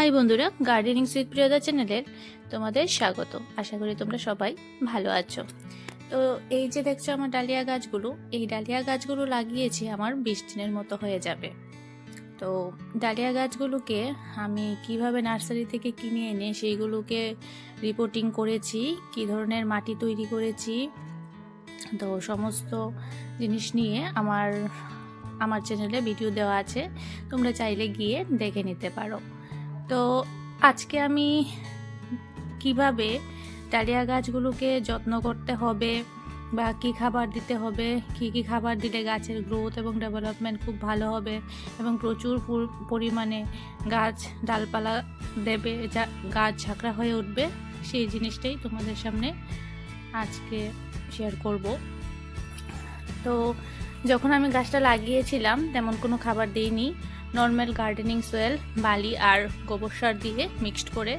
High বন্ধুরা gardening sweet প্রিয়দা চ্যানেলের তোমাদের স্বাগত। আশা করি তোমরা সবাই ভালো আছো। তো এই যে দেখছ আমার ডালিয়া গাছগুলো, এই ডালিয়া গাছগুলো লাগিয়েছি আমার বিশ দিনের মতো হয়ে যাবে। তো ডালিয়া গাছগুলোকে আমি কীভাবে নার্সারি থেকে কিনে এনে সেইগুলোকে রিপোর্টিং করেছি, কি ধরনের মাটি তৈরি করেছি, তো সমস্ত জিনিস নিয়ে আমার আমার চ্যানেলে ভিডিও দেওয়া আছে, তোমরা চাইলে গিয়ে দেখে নিতে পারো। তো আজকে আমি কীভাবে ডালিয়া গাছগুলোকে যত্ন করতে হবে বা কি খাবার দিতে হবে, কি কি খাবার দিলে গাছের গ্রোথ এবং ডেভেলপমেন্ট খুব ভালো হবে এবং প্রচুর পরিমাণে গাছ ডালপালা দেবে, যা গাছ ঝাঁকড়া হয়ে উঠবে, সেই জিনিসটাই তোমাদের সামনে আজকে শেয়ার করব। তো যখন আমি গাছটা লাগিয়েছিলাম, তেমন কোনো খাবার দিইনি। নর্মাল গার্ডেনিং সোয়েল, বালি আর গোবর সার দিয়ে মিক্সড করে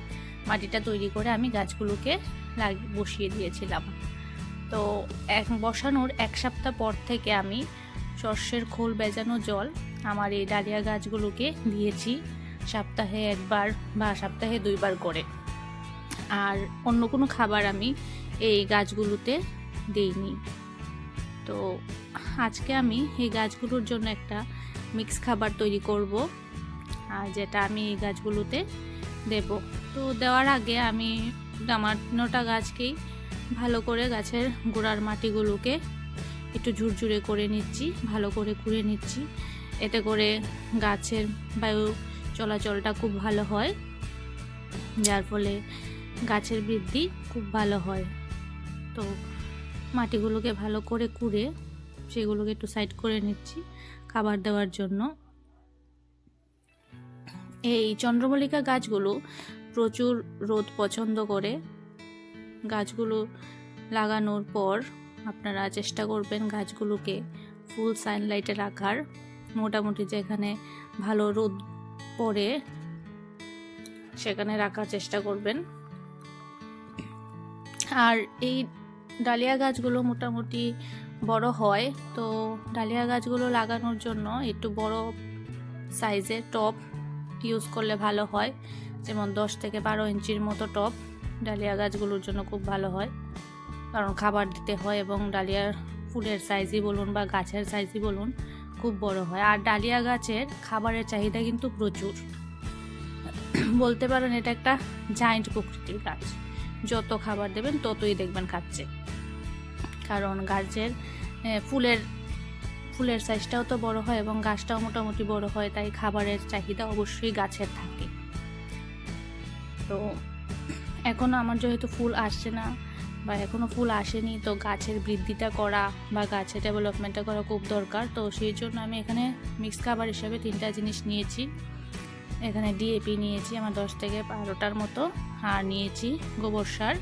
মাটিটা তৈরি করে আমি গাছগুলোকে বসিয়ে দিয়েছিলাম। তো এক, বসানোর এক সপ্তাহ পর থেকে আমি সর্ষের খোল বেজানো জল আমার এই ডালিয়া গাছগুলোকে দিয়েছি সপ্তাহে একবার বা সপ্তাহে দুইবার করে। আর অন্য কোনো খাবার আমি এই গাছগুলোতে দিইনি। তো আজকে আমি এই গাছগুলোর জন্য একটা মিক্স খাবার তৈরি করব, আর যেটা আমি এই গাছগুলোতে দেব। তো দেওয়ার আগে আমি আমার নটা গাছকেই ভালো করে গাছের গোড়ার মাটিগুলোকে একটু ঝুরঝুরে করে নিচ্ছি, ভালো করে কুড়ে নিচ্ছি। এতে করে গাছের বায়ু চলাচলটা খুব ভালো হয়, যার ফলে গাছের বৃদ্ধি খুব ভালো হয়। তো মাটিগুলোকে ভালো করে কুড়ে সেগুলোকে একটু সাইড করে নিচ্ছি। খাবার দেওয়ার জন্য। এই চন্দ্রমল্লিকা গাছগুলো প্রচুর রোদ পছন্দ করে। গাছগুলো লাগানোর পর আপনারা চেষ্টা করবেন গাছগুলোকে ফুল সানলাইটে রাখার। মোটামুটি যেখানে ভালো রোদ পড়ে, সেখানে রাখার চেষ্টা করবেন। আর এই ডালিয়া গাছগুলো মোটামুটি বড় হয়। তো ডালিয়া গাছগুলো লাগানোর জন্য একটু বড় সাইজের টপ ইউজ করলে ভালো হয়। যেমন দশ থেকে বারো ইঞ্চির মতো টপ ডালিয়া গাছগুলোর জন্য খুব ভালো হয়। কারণ খাবার দিতে হয় এবং ডালিয়ার ফুলের সাইজই বলুন বা গাছের সাইজই বলুন খুব বড় হয়। আর ডালিয়া গাছের খাবারের চাহিদা কিন্তু প্রচুর। বলতে পারেন এটা একটা জায়েন্ট প্রকৃতির গাছ। যত খাবার দেবেন ততই দেখবেন খাচ্ছে। কারণ গাছের ফুলের ফুলের সাইজটাও তো বড় হয় এবং গাছটাও মোটামুটি বড় হয়, তাই খাবারের চাহিদা অবশ্যই গাছের থাকে। তো এখনও আমার যেহেতু ফুল আসছে না বা এখনও ফুল আসেনি, তো গাছের বৃদ্ধিটা করা বা গাছের ডেভেলপমেন্টটা করা খুব দরকার। তো সেই জন্য আমি এখানে মিক্স খাবার হিসাবে তিনটা জিনিস নিয়েছি। এখানে ডিএপি নিয়েছি, আমার দশ থেকে বারোটার মতো। আর নিয়েছি গোবর সার।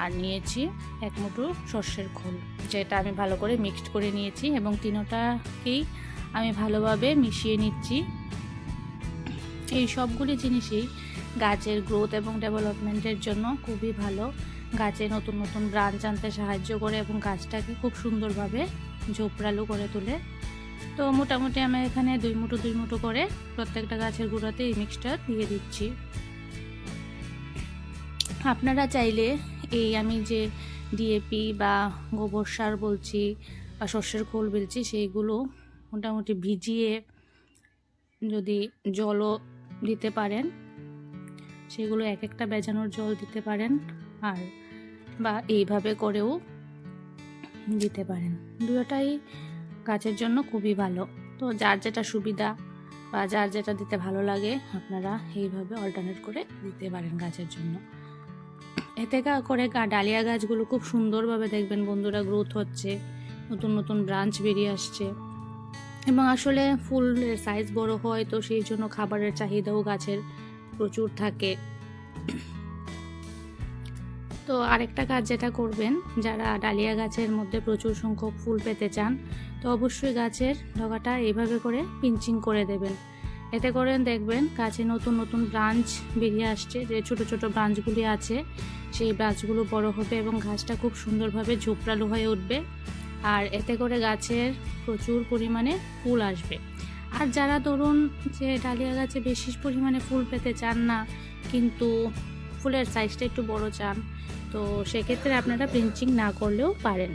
আর নিয়েছি এক মুঠো সর্ষের খোল, যেটা আমি ভালো করে মিক্সড করে নিয়েছি এবং তিনোটাকেই আমি ভালোভাবে মিশিয়ে নিচ্ছি। এই সবগুলি জিনিসই গাছের গ্রোথ এবং ডেভেলপমেন্টের জন্য খুবই ভালো। গাছে নতুন নতুন ব্রাঞ্চ আনতে সাহায্য করে এবং গাছটাকে খুব সুন্দরভাবে ঝোপড়ালু করে তোলে। তো মোটামুটি আমি এখানে দুই মুঠো দুই মুঠো করে প্রত্যেকটা গাছের গুঁড়াতে এই মিক্সটা দিয়ে দিচ্ছি। আপনারা চাইলে এই আমি যে ডিএপি বা গোবর সার বলছি বা শস্যের খোল বলছি, সেইগুলো মোটামুটি ভিজিয়ে যদি জলও দিতে পারেন, সেগুলো এক একটা বেজানোর জল দিতে পারেন আর বা এইভাবে করেও দিতে পারেন। দুটোটাই গাছের জন্য খুবই ভালো। তো যার যেটা সুবিধা বা যার যেটা দিতে ভালো লাগে, আপনারা এইভাবে অল্টারনেট করে দিতে পারেন গাছের জন্য। এতে করে ডালিয়া গাছগুলো খুব সুন্দরভাবে দেখবেন বন্ধুরা গ্রোথ হচ্ছে, নতুন নতুন ব্রাঞ্চ বেরিয়ে আসছে। এবং আসলে ফুলের সাইজ বড় হয়, তো সেই জন্য খাবারের চাহিদাও গাছের প্রচুর থাকে। তো আরেকটা কাজ যেটা করবেন, যারা ডালিয়া গাছের মধ্যে প্রচুর সংখ্যক ফুল পেতে চান, তো অবশ্যই গাছের ডগাটা এইভাবে করে পিঞ্চিং করে দেবেন। এতে করে দেখবেন গাছে নতুন নতুন ব্রাঞ্চ বেরিয়ে আসছে, যে ছোট ছোট ব্রাঞ্চগুলি আছে, সেই ব্রাঞ্চগুলো বড় হবে এবং গাছটা খুব সুন্দরভাবে ঝোপড়ালো হয়ে উঠবে। আর এতে করে গাছের প্রচুর পরিমাণে ফুল আসবে। আর যারা ধরুন যে ডালিয়া গাছে বেশি পরিমাণে ফুল পেতে চান না, কিন্তু ফুলের সাইজটা একটু বড় চান, তো সেক্ষেত্রে আপনারা পিঞ্চিং না করলেও পারেন।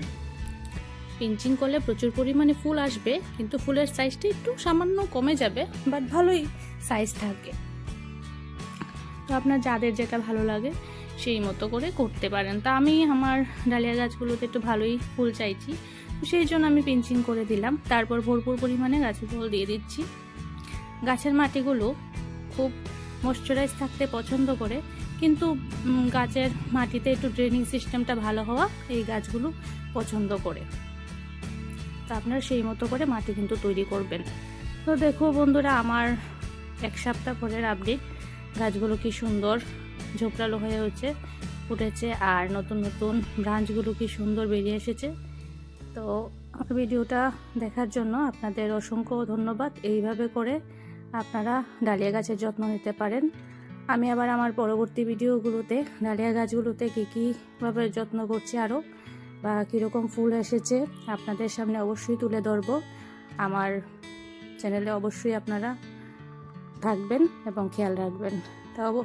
পিঞ্চিং করলে প্রচুর পরিমাণে ফুল আসবে, কিন্তু ফুলের সাইজটা একটু সামান্য কমে যাবে বাট ভালোই সাইজ থাকে। তো আপনার যাদের যেটা ভালো লাগে, সেই মতো করে করতে পারেন। তা আমি আমার ডালিয়া গাছগুলোতে একটু ভালোই ফুল চাইছি সেই জন্য আমি পিঞ্চিং করে দিলাম। তারপর ভরপুর পরিমাণে গাছের জল দিয়ে দিচ্ছি। গাছের মাটিগুলো খুব ময়শ্চারাইজ থাকতে পছন্দ করে, কিন্তু গাছের মাটিতে একটু ড্রেনিং সিস্টেমটা ভালো হওয়া এই গাছগুলো পছন্দ করে। আপনারা সেই মতো করে মাটি কিন্তু তৈরি করবেন। তো দেখো বন্ধুরা, আমার এক সপ্তাহ পরের আপডেট গাছগুলো কি সুন্দর ঝোপড়ালো হয়ে হচ্ছে উঠেছে আর নতুন নতুন ব্রাঞ্চগুলো কি সুন্দর বেরিয়ে এসেছে। তো ভিডিওটা দেখার জন্য আপনাদের অসংখ্য ধন্যবাদ। এইভাবে করে আপনারা ডালিয়া গাছের যত্ন নিতে পারেন। আমি আবার আমার পরবর্তী ভিডিওগুলোতে ডালিয়া গাছগুলোতে কী কীভাবে যত্ন করছি আরও বা কীরকম ফুল এসেছে আপনাদের সামনে অবশ্যই তুলে ধরব। আমার চ্যানেলে অবশ্যই আপনারা থাকবেন এবং খেয়াল রাখবেন। তা অব-